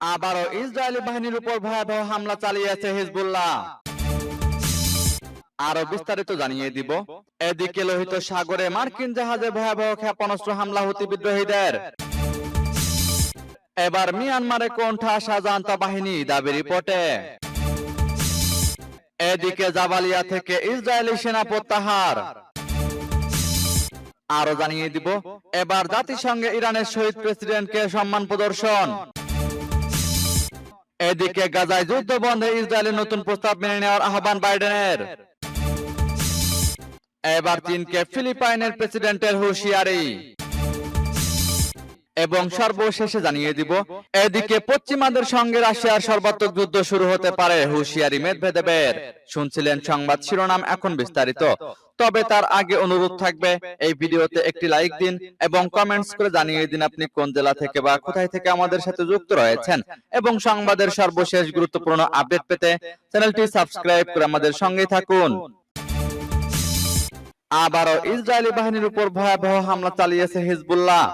আবারও ইসরায়েলি বাহিনীর উপর ভয়াবহ হামলা চালিয়েছে হিজবুল্লাহ। আরও বিস্তারিত জানিয়ে দিব। এদিকে লোহিত সাগরে মার্কিন জাহাজে ভয়াবহ ক্ষেপণাস্ত্র হামলা হুতি বিদ্রোহীদের। এবার মিয়ানমারে কোণঠা সাজান্তা বাহিনী দাবি রিপোর্টে। এদিকে জাবালিয়া থেকে ইসরায়েলি সেনা প্রত্যাহার। আরও জানিয়ে দিব, এবার জাতিসংঘে ইরানের শহীদ প্রেসিডেন্টকে সম্মান প্রদর্শন। এদিকে গাজায় যুদ্ধ বন্ধে ইসরায়েলের নতুন প্রস্তাব মেনে নেওয়ার আহ্বান বাইডেনের। এবার চীনকে ফিলিপাইনের প্রেসিডেন্টের হুঁশিয়ারি। এবং সর্বশেষে জানিয়ে দিব এদিকে পশ্চিমাদের সঙ্গে রাশিয়ার সর্বাত্মক যুদ্ধ শুরু হতে পারে হুঁশিয়ারি মেদভেদেবের। শুনছিলেন সংবাদ শিরোনাম এখন বিস্তারিত। তবে তার আগে অনুরোধ থাকবে এই ভিডিওতে একটি লাইক দিন এবং কমেন্টস করে জানিয়ে দিন আপনি কোন জেলা থেকে বা কোথায় থেকে আমাদের সাথে যুক্ত রয়েছেন। এবং সংবাদের সর্বশেষ গুরুত্বপূর্ণ আপডেট পেতে চ্যানেলটি সাবস্ক্রাইব করে আমাদের সঙ্গে থাকুন। আবারও ইসরায়েলি বাহিনীর উপর ভয়াবহ হামলা চালিয়েছে হিজবুল্লাহ।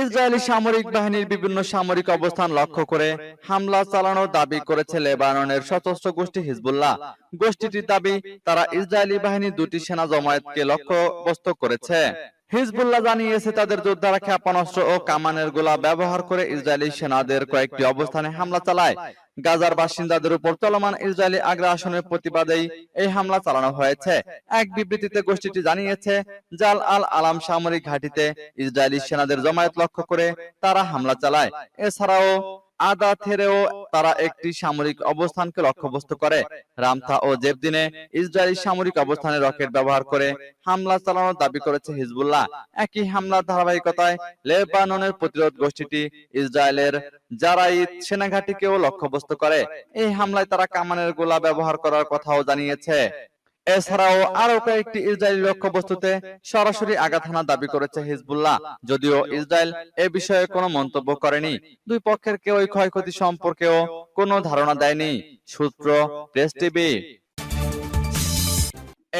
ইসরায়েলি সামরিক বাহিনীর বিভিন্ন সামরিক অবস্থান লক্ষ্য করে হামলা চালানোর দাবি করেছে লেবাননের সশস্ত্র গোষ্ঠী হিজবুল্লাহ। গোষ্ঠীটির দাবি, তারা ইসরায়েলি বাহিনীর দুটি সেনা জমায়েতকে লক্ষ্যবস্তু করেছে। হিজবুল্লাহ জানিয়েছে, তাদের যোদ্ধারা ক্ষেপণাস্ত্র ও কামানের গোলা ব্যবহার করে ইসরায়েলি সেনাদের কয়েকটি অবস্থানে হামলা চালায়। গাজার বাসিন্দাদের উপর চলমান ইসরায়েলি আগ্রাসনের প্রতিবাদেই এই হামলা চালানো হয়েছে। এক বিবৃতিতে গোষ্ঠীটি জানিয়েছে, জাল আল আলাম সামরিক ঘাঁটিতে ইসরায়েলি সেনাদের জমায়েত লক্ষ্য করে তারা হামলা চালায়। এছাড়াও আদা থেরেও তারা একটি সামরিক অবস্থানকে লক্ষ্যবস্তু করে। রামথা ও জেবদিনে ইসরায়েলি সামরিক অবস্থানে রকেট ব্যবহার করে হামলা চালানোর দাবি করেছে হিজবুল্লাহ। একই হামলার ধারাবাহিকতায় লেবাননের প্রতিরোধ গোষ্ঠীটি ইসরায়েলের জারাইদ সেনাঘাটিকেও লক্ষ্যবস্তু করে। এই হামলায় তারা কামানের গোলা ব্যবহার করার কথাও জানিয়েছে। এছাড়াও আরও কয়েকটি ইসরায়েলি লক্ষ্যবস্তুতে সরাসরি আঘাত হানা দাবি করেছে হিজবুল্লাহ। যদিও ইসরায়েল এ বিষয়ে কোনো মন্তব্য করেনি। দুই পক্ষের কেউই ক্ষয়ক্ষতি সম্পর্কেও কোনো ধারণা দেয়নি সূত্র প্রেস টিভি।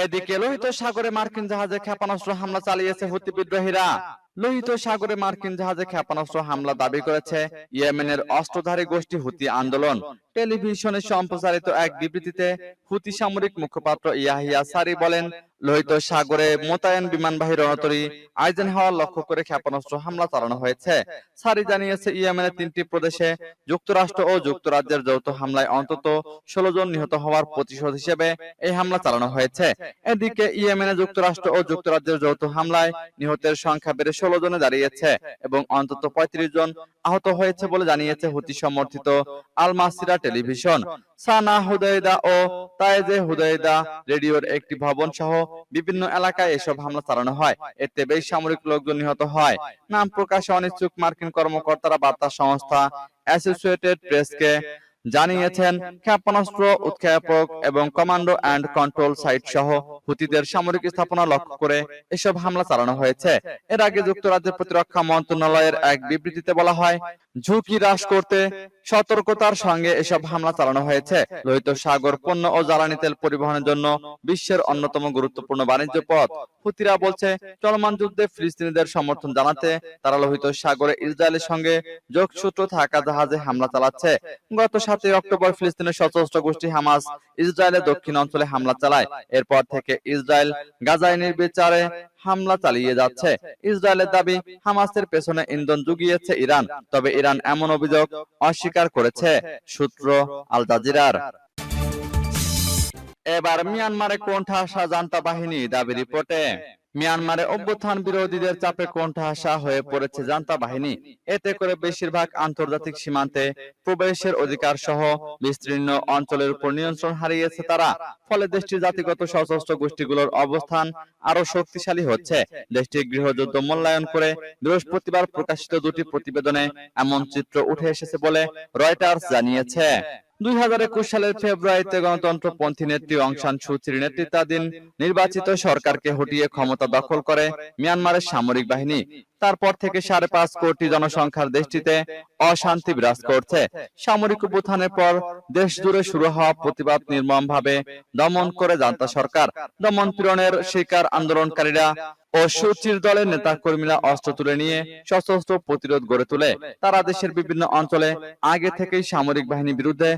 এদিকে লোহিত সাগরে মার্কিন জাহাজে ক্ষেপণাস্ত্র হামলা চালিয়েছে হুতি বিদ্রোহীরা। লোহিত সাগরে মার্কিন জাহাজে ক্ষেপণাস্ত্র হামলা দাবি করেছে ইয়েমেনের অস্ত্রধারী গোষ্ঠী হুতি আন্দোলন। টেলিভিশনে সম্প্রচারিত এক বিবৃতিতে হুতি সামরিক মুখপাত্র ইয়াহিয়া সারি বলেন, লোহিত সাগরে মোতায়েন বিমানবাহী রণতরী আইজেন হাওয়ার লক্ষ্য করে ক্ষেপণাস্ত্র হামলা চালানো হয়েছে। সারি জানিয়েছে, ইয়েমেনের তিনটি প্রদেশে যুক্তরাষ্ট্র ও যুক্তরাজ্যের যৌথ হামলায় অন্তত ষোলো জন নিহত হওয়ার প্রতিশোধ হিসেবে এই হামলা চালানো হয়েছে। এদিকে ইয়েমেনে যুক্তরাষ্ট্র ও যুক্তরাজ্যের যৌথ হামলায় নিহতের সংখ্যা বেড়ে ষোলো জনে দাঁড়িয়েছে এবং অন্তত পঁয়ত্রিশ জন আহত হয়েছে বলে জানিয়েছে হুতি সমর্থিত আল মাসিরা টেলিভিশন। সানা হুদাইদা ও তায়েজে হুদাইদা রেডিওর একটি ভবন সহ বিভিন্ন এলাকায় এসব হামলা চালানো হয়। এতে বেশ সামরিক লোকজন নিহত হয়। নাম প্রকাশে অনিচ্ছুক মার্কিন কর্মকর্তারা বার্তা সংস্থা অ্যাসোসিয়েটেড প্রেসকে জানিয়েছেন ক্ষেপণাস্ত্র উৎক্ষেপক এবং কমান্ডো অ্যান্ড কন্ট্রোল সাইট সহ হুতিদের সামরিক স্থাপনা লক্ষ্য করে এসব হামলা চালানো হয়েছে। এর আগে যুক্তরাজ্যের প্রতিরক্ষা মন্ত্রণালয়ের এক বিবৃতিতে বলা হয় ঝুঁকি হ্রাস করতে সতর্কতার সঙ্গে এসব হামলা চালানো হয়েছে। লোহিত সাগর পণ্য ও জ্বালানি তেল পরিবহনের জন্য বিশ্বের অন্যতম গুরুত্বপূর্ণ বাণিজ্য পথ। হুতিরা বলছে চলমান যুদ্ধে ফিলিস্তিনিদের সমর্থন জানাতে তারা লোহিত সাগরে ইসরায়েলের সঙ্গে যোগসূত্র থাকা জাহাজে হামলা চালাচ্ছে। গত সাতই অক্টোবর ফিলিস্তিনের সশস্ত্র গোষ্ঠী হামাস ইসরায়েলের দক্ষিণ অঞ্চলে হামলা চালায়। এরপর থেকে ইসরায়েল গাজায় নির্বিচারে হামলা চালিয়ে যাচ্ছে ইসরায়েলের দাবি হামাসের পেছনে ইন্ধন জুগিয়েছে ইরান তবে ইরান এমন অভিযোগ অস্বীকার করেছে, সূত্র আল জাজিরার। এবার মিয়ানমারে কোণঠাসা জান্তা বাহিনী দাবি রিপোর্টে? মিয়ানমারে অভ্যুত্থান বিরোধীদের চাপে কোণঠাসা হয়ে পড়েছে জান্তা বাহিনী। এতে করে বেশিরভাগ আন্তর্জাতিক সীমান্তে প্রবেশের অধিকার সহ বিস্তীর্ণ অঞ্চলের উপর নিয়ন্ত্রণ হারিয়েছে তারা। ফলে দেশটির জাতিগত সশস্ত্র গোষ্ঠীগুলোর অবস্থান আরও শক্তিশালী হচ্ছে। দেশটির গৃহযুদ্ধ মূল্যায়ন করে বৃহস্পতিবার প্রকাশিত দুটি প্রতিবেদনে এমন চিত্র উঠে এসেছে বলে রয়টার্স জানিয়েছে। দুই হাজার একুশ সালের ফেব্রুয়ারিতে গণতন্ত্রপন্থী নেত্রী অংশান সুচির নেতৃত্বাধীন নির্বাচিত সরকারকে হটিয়ে ক্ষমতা দখল করে মিয়ানমারের সামরিক বাহিনী। তারপর থেকে সাড়ে পাঁচ কোটি জনসংখ্যার দেশটিতে অশান্তি বিরাজ করছে। সামরিক অভ্যুত্থানের পর দেশ জুড়ে শুরু হওয়া প্রতিবাদ নির্মমভাবে দমন করে জান্তা সরকার। দমন পীড়নের শিকার আন্দোলনকারীরা ও সুচির দলের নেতা কর্মীরা অস্ত্র তুলে নিয়ে সশস্ত্র প্রতিরোধ গড়ে তোলে। তারা দেশের বিভিন্ন অঞ্চলে আগে থেকেই সামরিক বাহিনীর বিরুদ্ধে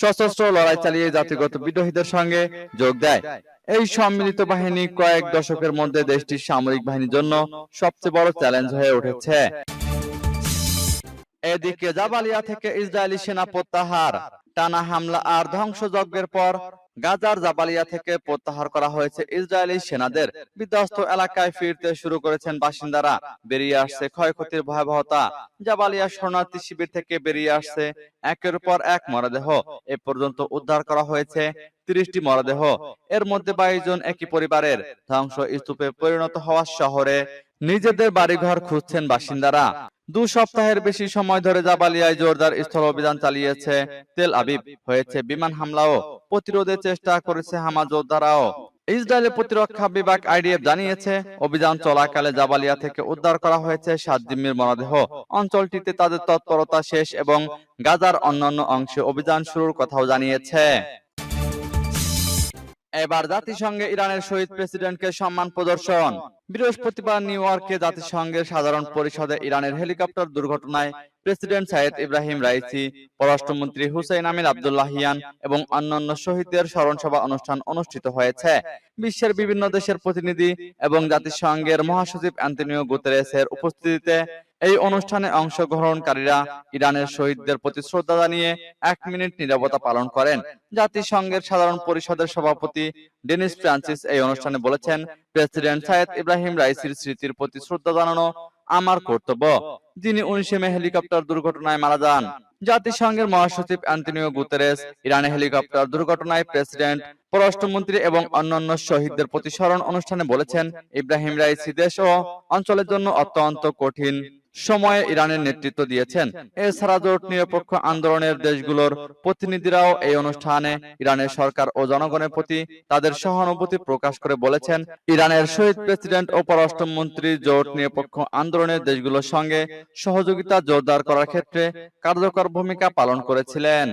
সশস্ত্র লড়াই চালিয়ে জাতিগত বিদ্রোহীদের সঙ্গে যোগ দেয়। এই সম্মিলিত বাহিনী কয়েক দশকের মধ্যে দেশটির সামরিক বাহিনীর জন্য সবচেয়ে বড় চ্যালেঞ্জ হয়ে উঠেছে। এদিকে জাবালিয়া থেকে ইসরায়েলি সেনা প্রত্যাহার। টানা হামলা আর ধ্বংসযজ্ঞের পর গাজার জাবালিয়া থেকে প্রত্যাহার করা হয়েছে ইসরায়েলি সেনাদের। বিধ্বস্ত এলাকায় ফিরতে শুরু করেছেন বাসিন্দারা। বেরিয়ে আসছে ক্ষয়ক্ষতির ভয়াবহতা। জাবালিয়া শরণার্থী শিবির থেকে বেরিয়ে আসছে একের পর এক মরদেহ। এ পর্যন্ত উদ্ধার করা হয়েছে তিরিশটি মরদেহ। এর মধ্যে বাইশ জন একই পরিবারের। ধ্বংস স্তূপে পরিণত হওয়া শহরে নিজেদের বাড়িঘর খুঁজছেন বাসিন্দারা। দু সপ্তাহের বেশি সময় ধরে জাবালিয়ায় জোরদার স্থল অভিযান চালিয়েছে তেল আবিব। হয়েছে বিমান হামলাও। প্রতিরোধের চেষ্টা করেছে হামা যোদ্ধারাও ইসরায়েলের প্রতিরক্ষা বিভাগ আইডিএফ জানিয়েছে, অভিযান চলাকালে জাবালিয়া থেকে উদ্ধার করা হয়েছে সাত জিম্মির মরদেহ। অঞ্চলটিতে তাদের তৎপরতা শেষ এবং গাজার অন্যান্য অংশে অভিযান শুরুর কথাও জানিয়েছে। এবার জাতিসংঘে ইরানের শহীদ প্রেসিডেন্টকে সম্মান প্রদর্শন। বৃহস্পতিবার নিউ ইয়র্কে জাতিসংঘের সাধারণ পরিষদে ইরানের হেলিকপ্টার দুর্ঘটনায় প্রেসিডেন্ট সাইয়েদ ইব্রাহিম রাইসি, পররাষ্ট্রমন্ত্রী হুসেইন আমির আবদুল্লাহিয়ান এবং অন্যান্য শহীদদের স্মরণ সভা অনুষ্ঠান অনুষ্ঠিত হয়েছে। বিশ্বের বিভিন্ন দেশের প্রতিনিধি এবং জাতিসংঘের মহাসচিব অ্যান্টনিও গুতেরেসের উপস্থিতিতে এই অনুষ্ঠানে অংশগ্রহণকারীরা ইরানের শহীদদের প্রতি শ্রদ্ধা জানিয়ে এক মিনিট নীরবতা পালন করেন। জাতিসংঘের সাধারণ পরিষদের সভাপতি ডেনিস ফ্রান্সিস এই অনুষ্ঠানে বলেছেন, প্রেসিডেন্ট সায়েদ ইব্রাহিম রাইসির স্মৃতির প্রতি শ্রদ্ধা জানানো আমার কর্তব্য। যিনি উনিশে মে হেলিকপ্টার দুর্ঘটনায় মারা যান। জাতিসংঘের মহাসচিব অ্যান্টনিও গুতেরেস ইরানে হেলিকপ্টার দুর্ঘটনায় প্রেসিডেন্ট, পররাষ্ট্রমন্ত্রী এবং অন্যান্য শহীদদের প্রতি স্মরণ অনুষ্ঠানে বলেছেন, ইব্রাহিম রাইসি দেশ ও অঞ্চলের জন্য অত্যন্ত কঠিন সময়ে ইরানের নেতৃত্ব দিয়েছেন। এছাড়া জোট নিরপেক্ষ আন্দোলনের দেশগুলোর প্রতিনিধিরাও এই অনুষ্ঠানে ইরানের সরকার ও জনগণের প্রতি তাদের সহানুভূতি প্রকাশ করে বলেছেন, ইরানের শহীদ প্রেসিডেন্ট ও পররাষ্ট্রমন্ত্রী জোট নিরপেক্ষ আন্দোলনের দেশগুলোর সঙ্গে সহযোগিতা জোরদার করার ক্ষেত্রে কার্যকর ভূমিকা পালন করেছিলেন।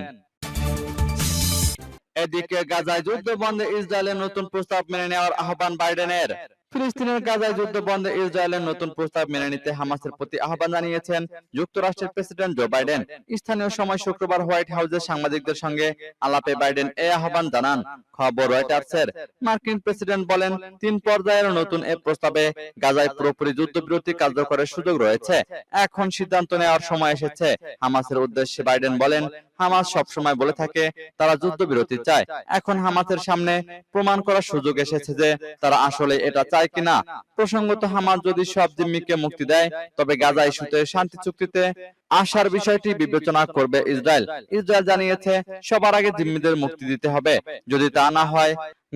এদিকে গাজায় যুদ্ধ বন্ধে ইসরায়েলের নতুন প্রস্তাব মেনে নেওয়ার আহ্বান বাইডেনের। ফিলিস্তিনের গাজায় যুদ্ধ বন্ধে ইসরায়েলের নতুন প্রস্তাব মেনে নিতে হামাসের প্রতি আহ্বান জানিয়েছেন যুক্তরাষ্ট্রের প্রেসিডেন্ট জো বাইডেন। স্থানীয় সময় শুক্রবার হোয়াইট হাউসে সাংবাদিকদের সঙ্গে আলাপে বাইডেন এই আহ্বান জানান। খবর রয়টার্সের মার্কিন প্রেসিডেন্ট বলেন তিন পর্যায়ের নতুন এ প্রস্তাবে গাজায় পুরোপুরি যুদ্ধবিরতি কার্যকরের সুযোগ রয়েছে। এখন সিদ্ধান্ত নেওয়ার সময় এসেছে। হামাসের উদ্দেশ্যে বাইডেন বলেন হামাস সবসময় বলে থাকে তারা যুদ্ধবিরতি চায় এখন হামাসের সামনে প্রমাণ করার সুযোগ এসেছে যে তারা আসলে এটা চায়। কিনা? প্রসঙ্গত হামাস যদি সব জিম্মিকে মুক্তি দেয় তবে গাজা ইস্যুতে শান্তি চুক্তিতে আসার বিষয়টি বিবেচনা করবে ইসরায়েল। ইসরায়েল জানিয়েছে সবার আগে জিম্মিদের মুক্তি দিতে হবে। যদি তা না হয়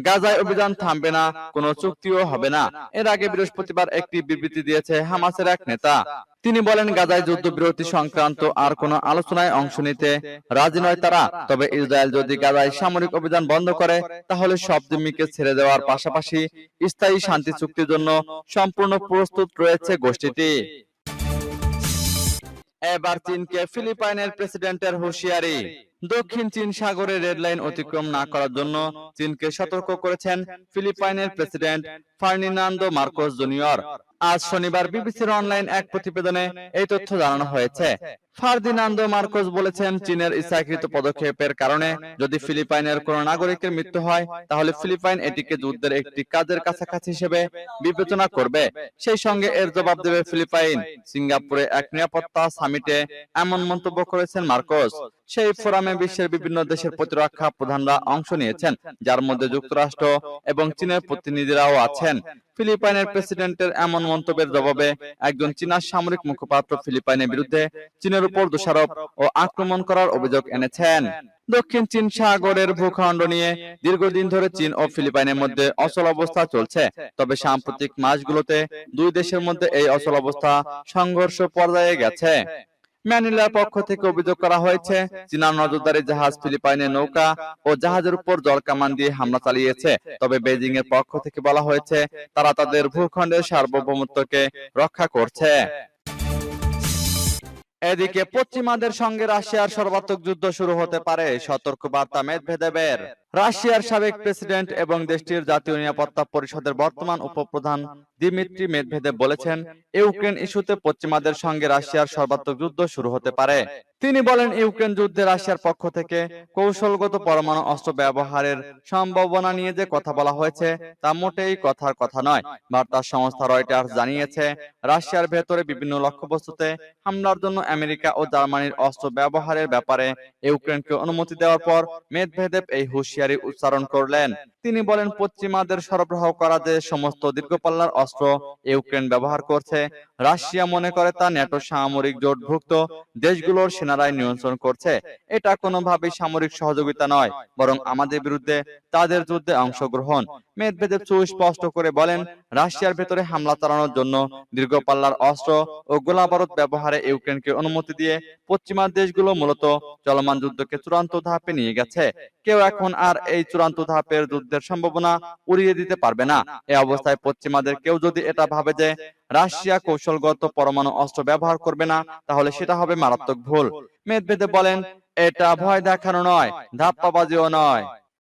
গাজায় অভিযান থামবে না কোনো চুক্তিও হবে না। এর আগে বৃহস্পতিবার একটি বিবৃতি দিয়েছে হামাসের এক নেতা। তিনি বলেন গাজায় যুদ্ধবিরতি সংক্রান্ত আর কোনো আলোচনায় অংশ নিতে রাজি নয় তারা। তবে ইসরায়েল যদি গাজায় সামরিক অভিযান বন্ধ করে তাহলে সব জিম্মিকে ছেড়ে দেওয়ার পাশাপাশি স্থায়ী শান্তি চুক্তির জন্য সম্পূর্ণ প্রস্তুত রয়েছে গোষ্ঠীটি। এবার চীনকে ফিলিপাইনের প্রেসিডেন্টের হুঁশিয়ারি। দক্ষিণ চীন সাগরে রেডলাইন অতিক্রম না করার জন্য চীনকে সতর্ক করেছেন ফিলিপাইনের প্রেসিডেন্ট ফার্নিনান্দো মার্কোস জুনিয়র। আজ শনিবার বিবিসির অনলাইন এক প্রতিবেদনে এই তথ্য জানানো হয়েছে। ফার্দিনান্দো মার্কোস বলেছেন, চীনের ইচ্ছাকৃত পদক্ষেপের কারণে যদি ফিলিপাইনের কোন নাগরিকের মৃত্যু হয়, তাহলে ফিলিপাইন এটিকে যুদ্ধের একটি কাজের কাছাকাছি হিসেবে বিবেচনা করবে। সেই সঙ্গে এর জবাব দেবে ফিলিপাইন। সিঙ্গাপুরে এক নিরাপত্তা সামিটে এমন মন্তব্য করেছেন মার্কোস। সেই ফোরামে বিশ্বের বিভিন্ন দেশের প্রতিরক্ষা প্রধানরা অংশ নিয়েছেন যার মধ্যে যুক্তরাষ্ট্র এবং চীনের প্রতিনিধিরাও আছেন। ফিলিপাইনের প্রেসিডেন্টের এমন মন্তব্যের জবাবে একজন চীনা সামরিক মুখপাত্র ফিলিপাইনের বিরুদ্ধে চীনের উপর দোষারোপ ও আক্রমণ করার অভিযোগ এনেছেন। দক্ষিণ চীন সাগরের ভূখণ্ড নিয়ে দীর্ঘদিন ধরে চীন ও ফিলিপাইনের মধ্যে অচল অবস্থা চলছে। তবে সাম্প্রতিক মাসগুলোতে দুই দেশের মধ্যে এই অচল অবস্থা সংঘর্ষ পর্যায়ে গেছে। ম্যানিলার পক্ষ থেকে অভিযোগ করা হয়েছে, চীনা নজরদারি জাহাজ ফিলিপাইনের নৌকা ও জাহাজের উপর জল কামান দিয়ে হামলা চালিয়েছে। তবে বেজিং এর পক্ষ থেকে বলা হয়েছে, তারা তাদের ভূখণ্ডের সার্বভৌমত্বকে রক্ষা করছে। এদিকে পশ্চিমাদের সঙ্গে রাশিয়ার সর্বাত্মক যুদ্ধ শুরু হতে পারে সতর্ক বার্তা মেদভেদেবের। রাশিয়ার সাবেক প্রেসিডেন্ট এবং দেশটির জাতীয় নিরাপত্তা পরিষদের বর্তমান উপপ্রধান দিমিত্রি মেদভেদেব বলেছেন, ইউক্রেন ইস্যুতে পশ্চিমাদের সঙ্গে রাশিয়ার সর্বাত্মক যুদ্ধ শুরু হতে পারে। তিনি বলেন, ইউক্রেন যুদ্ধে রাশিয়ার পক্ষ থেকে কৌশলগত পরমাণু অস্ত্র ব্যবহারের সম্ভাবনা নিয়ে যে কথা বলা হয়েছে, তা মোটেই কথার কথা নয়। বার্তা সংস্থা রয়টার্স জানিয়েছে, রাশিয়ার ভেতরে বিভিন্ন লক্ষ্যবস্তুতে হামলার জন্য আমেরিকা ও জার্মানির অস্ত্র ব্যবহারের ব্যাপারে ইউক্রেনকে অনুমতি দেওয়ার পর মেদভেদেব এই হুঁশিয়ারি উচ্চারণ করলেন। তিনি বলেন, পশ্চিমাদের সরবরাহ করা যে সমস্ত দীর্ঘপাল্লার অস্ত্র ইউক্রেন ব্যবহার করছে, রাশিয়া মনে করে তা ন্যাটো সামরিক জোটভুক্ত দেশগুলোর সেনারাই নিয়ন্ত্রণ করছে। এটা কোনোভাবেই সামরিক সহযোগিতা নয়, বরং আমাদের বিরুদ্ধে তাদের যুদ্ধে অংশগ্রহণ। মেদভেদেব সুস্পষ্ট করে বলেন, রাশিয়ার ভেতরে হামলা চালানোর জন্য দীর্ঘপাল্লার অস্ত্র ও গোলাবারুদ ব্যবহারে ইউক্রেনকে অনুমতি দিয়ে পশ্চিমা দেশগুলো মূলত চলমান যুদ্ধকে চূড়ান্ত ধাপে নিয়ে গেছে। কেউ এখন আর এই চূড়ান্ত ধাপের যুদ্ধের সম্ভাবনা উড়িয়ে দিতে পারবে না। এ অবস্থায় পশ্চিমাদের কেউ যদি এটা ভাবে যে রাশিয়া কৌশলগত পরমাণু অস্ত্র ব্যবহার করবে না, তাহলে সেটা হবে মারাত্মক ভুল। মেদভেদে বলেন, এটা ভয় দেখানো নয়, ধাপ্পাবাজিও নয়।